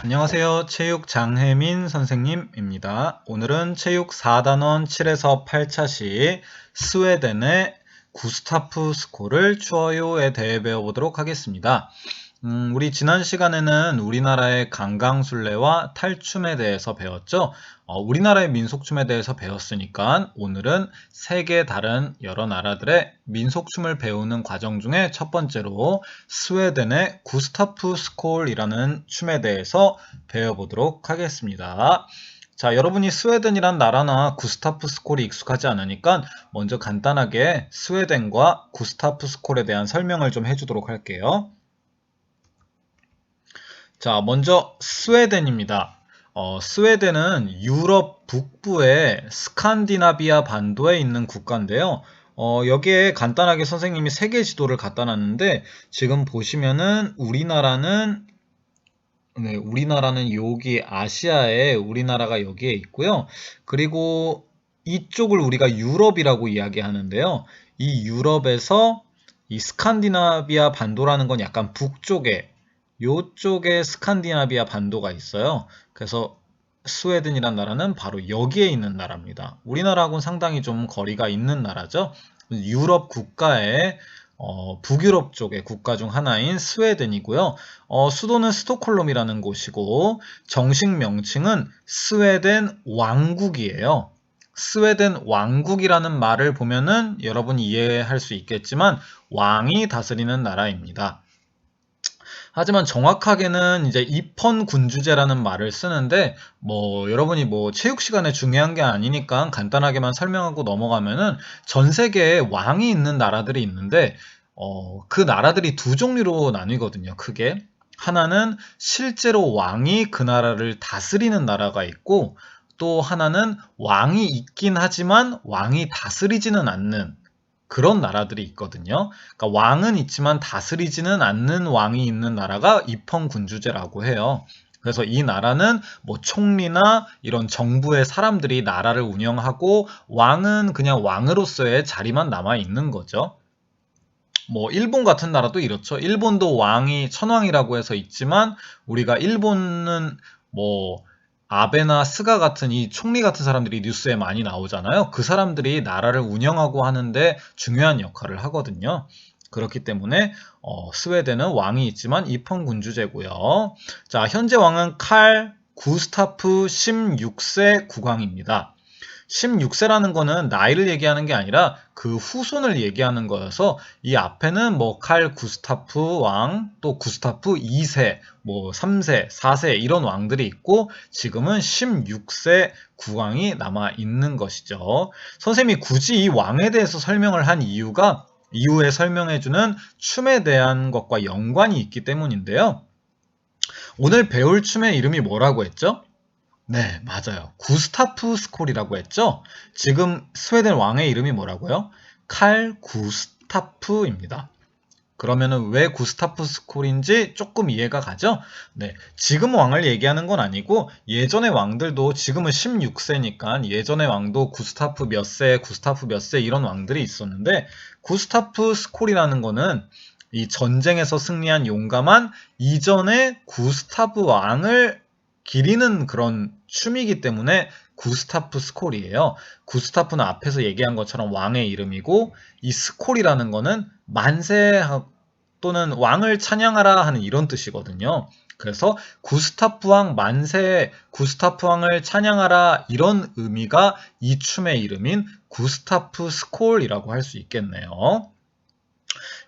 안녕하세요. 체육 장혜민 선생님입니다. 오늘은 체육 4단원 7에서 8차 시 스웨덴의 구스타프 스코를 추어요에 대해 배워보도록 하겠습니다. 음, 우리 지난 시간에는 우리나라의 강강술래와 탈춤에 대해서 배웠죠. 어, 우리나라의 민속춤에 대해서 배웠으니까 오늘은 세계 다른 여러 나라들의 민속춤을 배우는 과정 중에 첫 번째로 스웨덴의 구스타프 스콜이라는 춤에 대해서 배워보도록 하겠습니다. 자, 여러분이 스웨덴이란 나라나 구스타프 스콜이 익숙하지 않으니까 먼저 간단하게 스웨덴과 구스타프 스콜에 대한 설명을 좀 해주도록 할게요. 자, 먼저 스웨덴입니다. 어, 스웨덴은 유럽 북부의 스칸디나비아 반도에 있는 국가인데요. 어, 여기에 간단하게 선생님이 세계 지도를 갖다 놨는데 지금 보시면은 우리나라는 네, 우리나라는 여기 아시아에 우리나라가 여기에 있고요. 그리고 이쪽을 우리가 유럽이라고 이야기하는데요. 이 유럽에서 이 스칸디나비아 반도라는 건 약간 북쪽에 요쪽에 스칸디나비아 반도가 있어요. 그래서 스웨덴이란 나라는 바로 여기에 있는 나라입니다. 우리나라하고는 상당히 좀 거리가 있는 나라죠. 유럽 국가의 어, 북유럽 쪽의 국가 중 하나인 스웨덴이고요. 어, 수도는 스톡홀름이라는 곳이고 정식 명칭은 스웨덴 왕국이에요. 스웨덴 왕국이라는 말을 보면은 여러분이 이해할 수 있겠지만 왕이 다스리는 나라입니다. 하지만 정확하게는 이제 입헌 군주제라는 말을 쓰는데 뭐 여러분이 뭐 체육 시간에 중요한 게 아니니까 간단하게만 설명하고 넘어가면은 전 세계에 왕이 있는 나라들이 있는데 어, 그 나라들이 두 종류로 나뉘거든요. 크게 하나는 실제로 왕이 그 나라를 다스리는 나라가 있고 또 하나는 왕이 있긴 하지만 왕이 다스리지는 않는 그런 나라들이 있거든요. 그러니까 왕은 있지만 다스리지는 않는 왕이 있는 나라가 입헌군주제라고 해요. 그래서 이 나라는 뭐 총리나 이런 정부의 사람들이 나라를 운영하고 왕은 그냥 왕으로서의 자리만 남아 있는 거죠. 뭐 일본 같은 나라도 이렇죠. 일본도 왕이 천왕이라고 해서 있지만 우리가 일본은 뭐 아베나 스가 같은 이 총리 같은 사람들이 뉴스에 많이 나오잖아요. 그 사람들이 나라를 운영하고 하는데 중요한 역할을 하거든요. 그렇기 때문에 어, 스웨덴은 왕이 있지만 입헌군주제고요. 자, 현재 왕은 칼 구스타프 16세 국왕입니다. 16세라는 거는 나이를 얘기하는 게 아니라 그 후손을 얘기하는 거여서 이 앞에는 뭐 칼 구스타프 왕, 또 구스타프 2세, 뭐 3세, 4세 이런 왕들이 있고 지금은 16세 국왕이 남아 있는 것이죠. 선생님이 굳이 이 왕에 대해서 설명을 한 이유가 이후에 설명해주는 춤에 대한 것과 연관이 있기 때문인데요. 오늘 배울 춤의 이름이 뭐라고 했죠? 네, 맞아요. 구스타프 스콜이라고 했죠? 지금 스웨덴 왕의 이름이 뭐라고요? 칼 구스타프입니다. 그러면은 왜 구스타프 스콜인지 조금 이해가 가죠? 네. 지금 왕을 얘기하는 건 아니고 예전의 왕들도 지금은 16세니까 예전의 왕도 구스타프 몇 세, 구스타프 몇 세 이런 왕들이 있었는데 구스타프 스콜이라는 거는 이 전쟁에서 승리한 용감한 이전의 구스타프 왕을 기리는 그런 춤이기 때문에 구스타프 스콜이에요. 구스타프는 앞에서 얘기한 것처럼 왕의 이름이고 이 스콜이라는 거는 만세 또는 왕을 찬양하라 하는 이런 뜻이거든요. 그래서 구스타프 왕 만세, 구스타프 왕을 찬양하라 이런 의미가 이 춤의 이름인 구스타프 스콜이라고 할 수 있겠네요.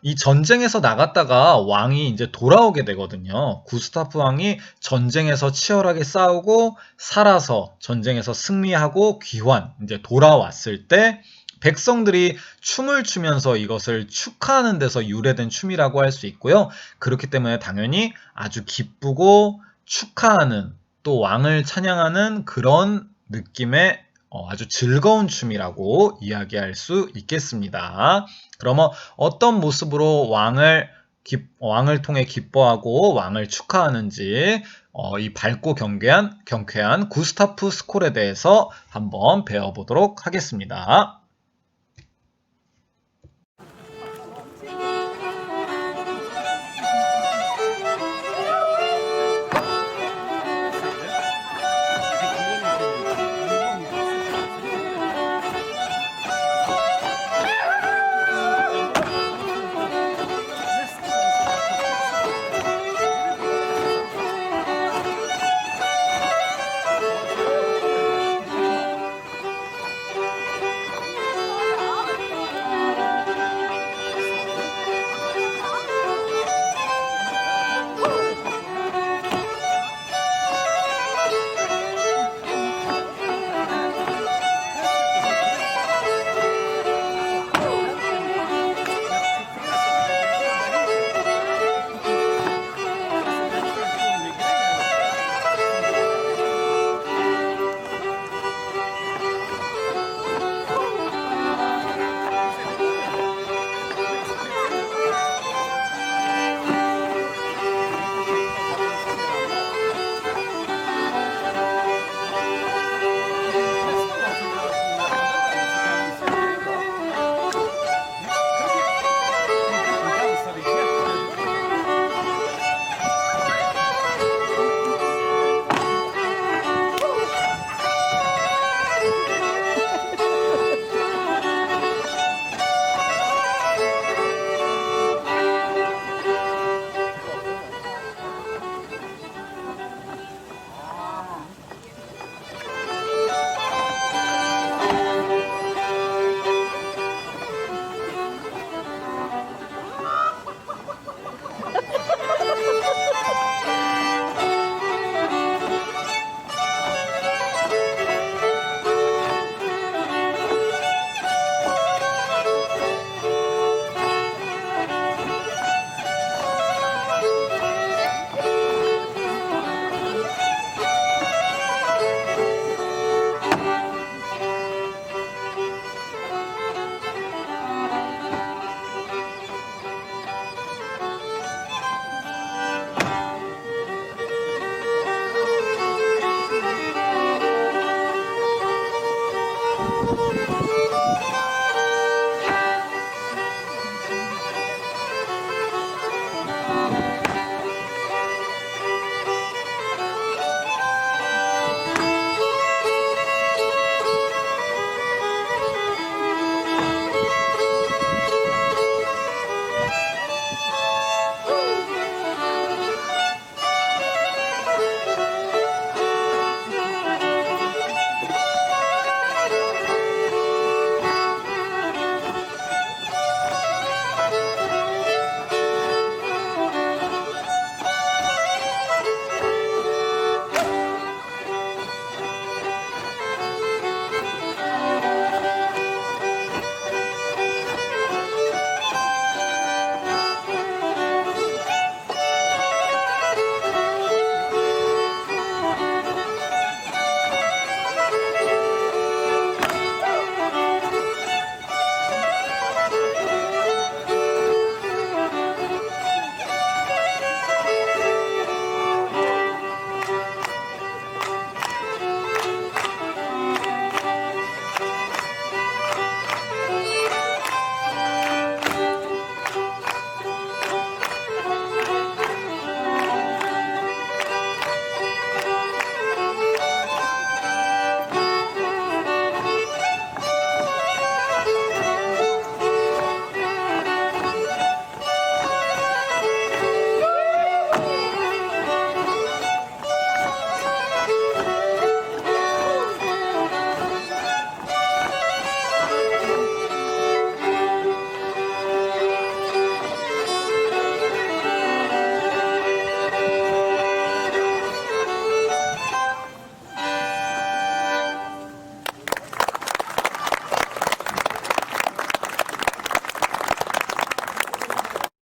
이 전쟁에서 나갔다가 왕이 이제 돌아오게 되거든요. 구스타프 왕이 전쟁에서 치열하게 싸우고 살아서 전쟁에서 승리하고 귀환 이제 돌아왔을 때 백성들이 춤을 추면서 이것을 축하하는 데서 유래된 춤이라고 할 수 있고요. 그렇기 때문에 당연히 아주 기쁘고 축하하는 또 왕을 찬양하는 그런 느낌의 어, 아주 즐거운 춤이라고 이야기할 수 있겠습니다. 그러면 어떤 모습으로 왕을 기, 왕을 통해 기뻐하고 왕을 축하하는지 어, 이 밝고 경쾌한 경쾌한 구스타프 스콜에 대해서 한번 배워보도록 하겠습니다.